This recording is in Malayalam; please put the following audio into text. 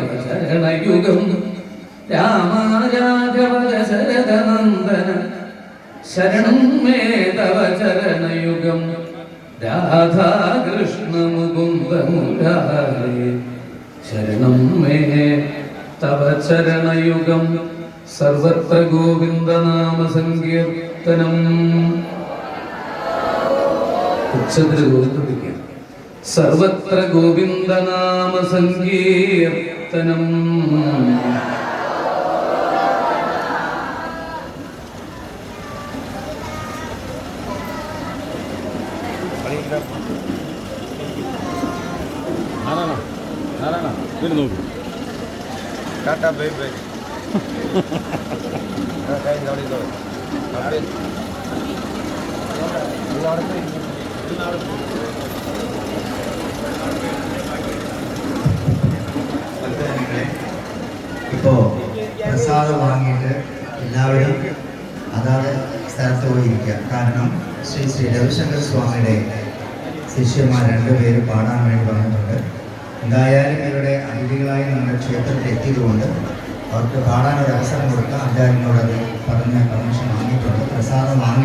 തവ ചരണയുഗം രാമാരാഘവ ദശരഥനന്ദന ശരണം മേ തവ ചരണയുഗം രാധാകൃഷ്ണമുകുന്ദമുരാരേ മുകുന്ദ മുരാരേ ശരണം മേ തവ ചരണയുഗം സർവത്ര ഗോവിന്ദനാമസങ്കീർത്തനം ഉച്ചത്തിൽ ഗോവിന്ദിക്കുക സർവത്ര ഗോവിന്ദനാമ സങ്കീർത്തനം. ടാറ്റാ ബൈ ബൈ പ്രസാദം വാങ്ങിയിട്ട് എല്ലാവരും അതാത് സ്ഥലത്ത് പോയിരിക്കുക. കാരണം ശ്രീ ശ്രീ രവിശങ്കർ സ്വാമിയുടെ ശിഷ്യന്മാർ രണ്ടുപേര് പാടാൻ വേണ്ടി വന്നിട്ടുണ്ട്. എന്തായാലും ഇവരുടെ അതിഥികളായി നമ്മുടെ ക്ഷേത്രത്തിൽ എത്തിയതുകൊണ്ട് അവർക്ക് പാടാൻ അവസരം കൊടുക്കുക അദ്ദേഹത്തിനോട് അത് പറഞ്ഞ പെർമിഷൻ വാങ്ങിയിട്ടുണ്ട്. പ്രസാദം വാങ്ങിച്ചിട്ട്